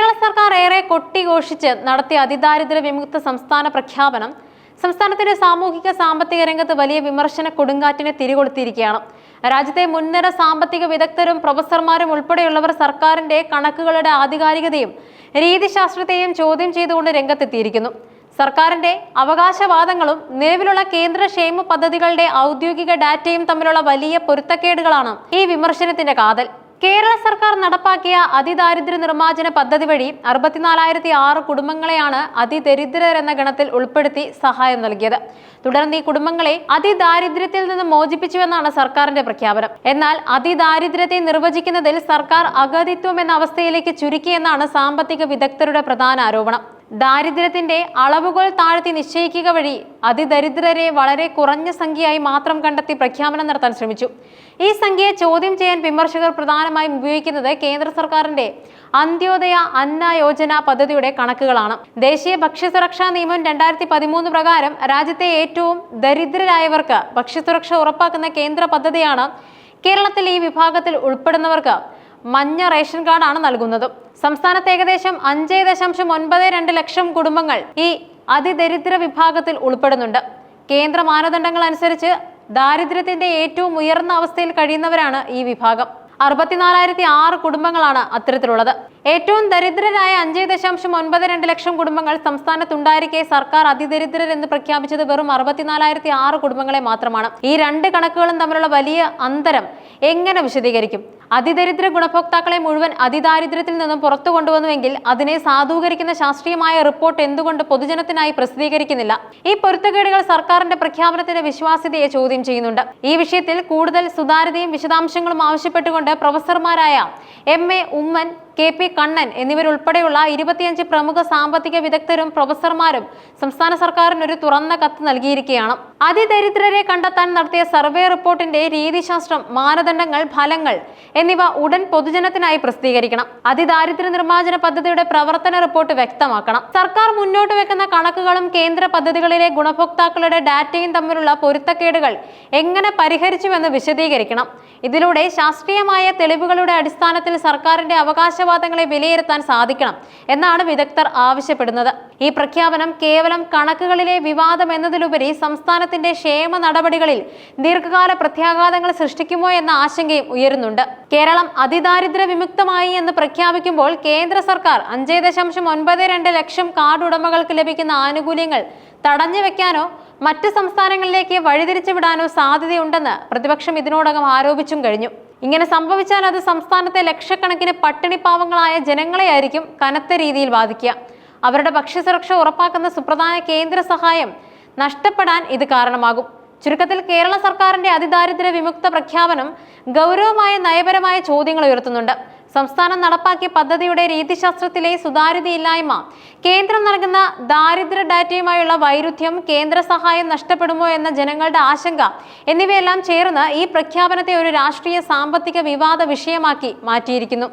കേരള സർക്കാർ ഏറെ കൊട്ടിഘോഷിച്ച് നടത്തിയ അതിദാരിദ്ര്യ വിമുക്ത സംസ്ഥാന പ്രഖ്യാപനം സംസ്ഥാനത്തിന്റെ സാമൂഹിക സാമ്പത്തിക രംഗത്ത് വലിയ വിമർശന കൊടുങ്കാറ്റിനെ തിരികൊളുത്തിയിരിക്കുകയാണ്. രാജ്യത്തെ മുൻനിര സാമ്പത്തിക വിദഗ്ധരും പ്രൊഫസർമാരും ഉൾപ്പെടെയുള്ളവർ സർക്കാരിന്റെ കണക്കുകളുടെ ആധികാരികതയും രീതിശാസ്ത്രത്തെയും ചോദ്യം ചെയ്തുകൊണ്ട് രംഗത്തെത്തിയിരിക്കുന്നു. സർക്കാരിന്റെ അവകാശവാദങ്ങളും നിലവിലുള്ള കേന്ദ്ര ക്ഷേമ പദ്ധതികളുടെ ഔദ്യോഗിക ഡാറ്റയും തമ്മിലുള്ള വലിയ പൊരുത്തക്കേടുകളാണ് ഈ വിമർശനത്തിന്റെ കാതൽ. കേരള സർക്കാർ നടപ്പാക്കിയ അതിദാരിദ്ര്യ നിർമ്മാർജന പദ്ധതി വഴി അറുപത്തിനാലായിരത്തി ആറ് കുടുംബങ്ങളെയാണ് അതിദരിദ്രർ എന്ന ഗണത്തിൽ ഉൾപ്പെടുത്തി സഹായം നൽകിയത്. തുടർന്ന് ഈ കുടുംബങ്ങളെ അതിദാരിദ്ര്യത്തിൽ നിന്ന് മോചിപ്പിച്ചുവെന്നാണ് സർക്കാരിന്റെ പ്രഖ്യാപനം. എന്നാൽ അതിദാരിദ്ര്യത്തെ നിർവചിക്കുന്നതിൽ സർക്കാർ അഗതിത്വം എന്ന അവസ്ഥയിലേക്ക് ചുരുക്കിയെന്നാണ് സാമ്പത്തിക വിദഗ്ധരുടെ പ്രധാന ആരോപണം. ദാരിദ്ര്യത്തിന്റെ അളവുകൾ താഴ്ത്തി നിശ്ചയിക്കുക വഴി അതിദരിദ്രരെ വളരെ കുറഞ്ഞ സംഖ്യയായി മാത്രം കണ്ടെത്തി പ്രഖ്യാപനം നടത്താൻ ശ്രമിച്ചു. ഈ സംഖ്യയെ ചോദ്യം ചെയ്യാൻ വിമർശകർ പ്രധാനമായും ഉപയോഗിക്കുന്നത് കേന്ദ്ര സർക്കാരിന്റെ അന്ത്യോദയ അന്ന യോജന പദ്ധതിയുടെ കണക്കുകളാണ്. ദേശീയ ഭക്ഷ്യസുരക്ഷാ നിയമം രണ്ടായിരത്തി പതിമൂന്ന് പ്രകാരം രാജ്യത്തെ ഏറ്റവും ദരിദ്രരായവർക്ക് ഭക്ഷ്യസുരക്ഷ ഉറപ്പാക്കുന്ന കേന്ദ്ര പദ്ധതിയാണ് കേരളത്തിൽ ഈ വിഭാഗത്തിൽ ഉൾപ്പെടുന്നവർക്ക് മഞ്ഞ റേഷൻ കാർഡാണ് നൽകുന്നത്. സംസ്ഥാനത്ത് ഏകദേശം അഞ്ച് ദശാംശം ഒൻപത് രണ്ട് ലക്ഷം കുടുംബങ്ങൾ ഈ അതിദരിദ്ര വിഭാഗത്തിൽ ഉൾപ്പെടുന്നുണ്ട്. കേന്ദ്ര മാനദണ്ഡങ്ങൾ അനുസരിച്ച് ദാരിദ്ര്യത്തിന്റെ ഏറ്റവും ഉയർന്ന അവസ്ഥയിൽ കഴിയുന്നവരാണ് ഈ വിഭാഗം. അറുപത്തിനാലായിരത്തി ആറ് കുടുംബങ്ങളാണ് അത്തരത്തിലുള്ളത്. ഏറ്റവും ദരിദ്രരായ അഞ്ച് ദശാംശം ഒൻപത് രണ്ട് ലക്ഷം കുടുംബങ്ങൾ സംസ്ഥാനത്തുണ്ടായിരിക്കെ സർക്കാർ അതിദരിദ്രർ എന്ന് പ്രഖ്യാപിച്ചത് വെറും അറുപത്തിനാലായിരത്തി ആറ് കുടുംബങ്ങളെ മാത്രമാണ്. ഈ രണ്ട് കണക്കുകളും തമ്മിലുള്ള വലിയ അന്തരം എങ്ങനെ വിശദീകരിക്കും? അതിദരിദ്ര ഗുണഭോക്താക്കളെ മുഴുവൻ അതിദാരിദ്ര്യത്തിൽ നിന്നും പുറത്തു കൊണ്ടുവന്നുവെങ്കിൽ അതിനെ സാധൂകരിക്കുന്ന ശാസ്ത്രീയമായ റിപ്പോർട്ട് എന്തുകൊണ്ട് പൊതുജനത്തിനായി പ്രസിദ്ധീകരിക്കുന്നില്ല? ഈ പൊരുത്തക്കേടുകൾ സർക്കാരിന്റെ പ്രഖ്യാപനത്തിന്റെ വിശ്വാസ്യതയെ ചോദ്യം ചെയ്യുന്നുണ്ട്. ഈ വിഷയത്തിൽ കൂടുതൽ സുതാര്യതയും വിശദാംശങ്ങളും ആവശ്യപ്പെട്ടുകൊണ്ട് പ്രൊഫസർമാരായ M A Oommen K P Kannan എന്നിവരുൾപ്പെടെയുള്ള ഇരുപത്തിയഞ്ച് പ്രമുഖ സാമ്പത്തിക വിദഗ്ധരും പ്രൊഫസർമാരും സംസ്ഥാന സർക്കാരിന് ഒരു തുറന്ന കത്ത് നൽകിയിരിക്കുകയാണ്. അതിദരിദ്രരെ കണ്ടെത്താൻ നടത്തിയ സർവേ റിപ്പോർട്ടിന്റെ രീതിശാസ്ത്രം മാനദണ്ഡങ്ങൾ ഫലങ്ങൾ എന്നിവ ഉടൻ പൊതുജനത്തിനായി പ്രസിദ്ധീകരിക്കണം. അതിദാരിദ്ര്യ നിർമ്മാർജന പദ്ധതിയുടെ പ്രവർത്തന റിപ്പോർട്ട് വ്യക്തമാക്കണം. സർക്കാർ മുന്നോട്ട് വെക്കുന്ന കണക്കുകളും കേന്ദ്ര പദ്ധതികളിലെ ഗുണഭോക്താക്കളുടെ ഡാറ്റയും തമ്മിലുള്ള പൊരുത്തക്കേടുകൾ എങ്ങനെ പരിഹരിച്ചുവെന്ന് വിശദീകരിക്കണം. ഇതിലൂടെ ശാസ്ത്രീയമായ തെളിവുകളുടെ അടിസ്ഥാനത്തിൽ സർക്കാരിന്റെ അവകാശവാദങ്ങളെ വിലയിരുത്താൻ സാധിക്കണം എന്നാണ് വിദഗ്ധർ ആവശ്യപ്പെടുന്നത്. ഈ പ്രഖ്യാപനം കേവലം കണക്കുകളിലെ വിവാദം എന്നതിലുപരി സംസ്ഥാനത്തിന്റെ ക്ഷേമ നടപടികളിൽ ദീർഘകാല പ്രത്യാഘാതങ്ങൾ സൃഷ്ടിക്കുമോ എന്ന ആശങ്കയും ഉയരുന്നുണ്ട്. കേരളം അതിദാരിദ്ര്യ വിമുക്തമായി എന്ന് പ്രഖ്യാപിക്കുമ്പോൾ കേന്ദ്ര സർക്കാർ അഞ്ചേ ദശാംശം ഒൻപത് രണ്ട് ലക്ഷം കാർഡ് ഉടമകൾക്ക് ലഭിക്കുന്ന ആനുകൂല്യങ്ങൾ തടഞ്ഞു വെക്കാനോ മറ്റ് സംസ്ഥാനങ്ങളിലേക്ക് വഴിതിരിച്ചു വിടാനോ സാധ്യതയുണ്ടെന്ന് പ്രതിപക്ഷം ഇതിനോടകം ആരോപിച്ചും കഴിഞ്ഞു. ഇങ്ങനെ സംഭവിച്ചാൽ അത് സംസ്ഥാനത്തെ ലക്ഷക്കണക്കിന് പട്ടിണിപ്പാവങ്ങളായ ജനങ്ങളെയായിരിക്കും കനത്ത രീതിയിൽ ബാധിക്കുക. അവരുടെ ഭക്ഷ്യസുരക്ഷ ഉറപ്പാക്കുന്ന സുപ്രധാന കേന്ദ്ര സഹായം നഷ്ടപ്പെടാൻ ഇത് കാരണമാകും. ചുരുക്കത്തിൽ കേരള സർക്കാരിന്റെ അതിദാരിദ്ര്യ വിമുക്ത പ്രഖ്യാപനം ഗൗരവമായ നയപരമായ ചോദ്യങ്ങൾ ഉയർത്തുന്നുണ്ട്. സംസ്ഥാനം നടപ്പാക്കിയ പദ്ധതിയുടെ രീതിശാസ്ത്രത്തിലെ സുതാര്യതയില്ലായ്മ കേന്ദ്രം നൽകുന്ന ദാരിദ്ര്യ ഡാറ്റയുമായുള്ള വൈരുദ്ധ്യം കേന്ദ്ര സഹായം നഷ്ടപ്പെടുമോ എന്ന ജനങ്ങളുടെ ആശങ്ക എന്നിവയെല്ലാം ചേർന്ന് ഈ പ്രഖ്യാപനത്തെ ഒരു രാഷ്ട്രീയ സാമ്പത്തിക വിവാദ വിഷയമാക്കി മാറ്റിയിരിക്കുന്നു.